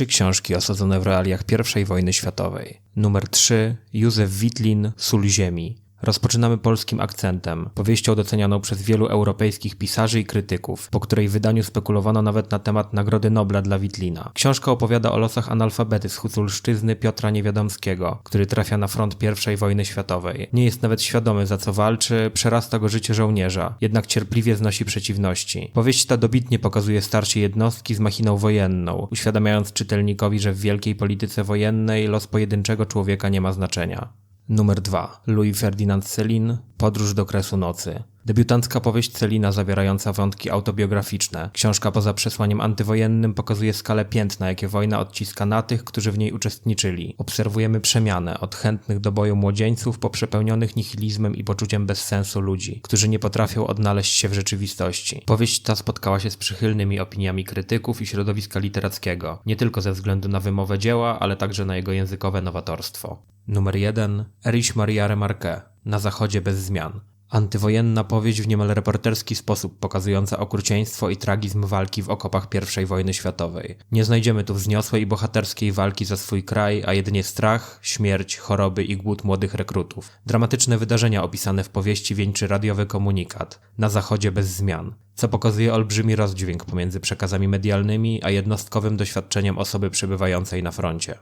trzy książki osadzone w realiach I wojny światowej. Numer 3 Józef Witlin Sól ziemi. Rozpoczynamy polskim akcentem, powieścią docenianą przez wielu europejskich pisarzy i krytyków, po której wydaniu spekulowano nawet na temat Nagrody Nobla dla Witlina. Książka opowiada o losach analfabety z Huculszczyzny Piotra Niewiadomskiego, który trafia na front I wojny światowej. Nie jest nawet świadomy za co walczy, przerasta go życie żołnierza, jednak cierpliwie znosi przeciwności. Powieść ta dobitnie pokazuje starcie jednostki z machiną wojenną, uświadamiając czytelnikowi, że w wielkiej polityce wojennej los pojedynczego człowieka nie ma znaczenia. Numer 2. Louis Ferdinand Céline Podróż do kresu nocy. Debiutancka powieść Celina zawierająca wątki autobiograficzne. Książka poza przesłaniem antywojennym pokazuje skalę piętna, jakie wojna odciska na tych, którzy w niej uczestniczyli. Obserwujemy przemianę od chętnych do boju młodzieńców po przepełnionych nihilizmem i poczuciem bezsensu ludzi, którzy nie potrafią odnaleźć się w rzeczywistości. Powieść ta spotkała się z przychylnymi opiniami krytyków i środowiska literackiego, nie tylko ze względu na wymowę dzieła, ale także na jego językowe nowatorstwo. Numer 1. Erich Maria Remarque. Na zachodzie bez zmian. Antywojenna powieść w niemal reporterski sposób pokazująca okrucieństwo i tragizm walki w okopach I wojny światowej. Nie znajdziemy tu wzniosłej i bohaterskiej walki za swój kraj, a jedynie strach, śmierć, choroby i głód młodych rekrutów. Dramatyczne wydarzenia opisane w powieści wieńczy radiowy komunikat. Na zachodzie bez zmian. Co pokazuje olbrzymi rozdźwięk pomiędzy przekazami medialnymi a jednostkowym doświadczeniem osoby przebywającej na froncie.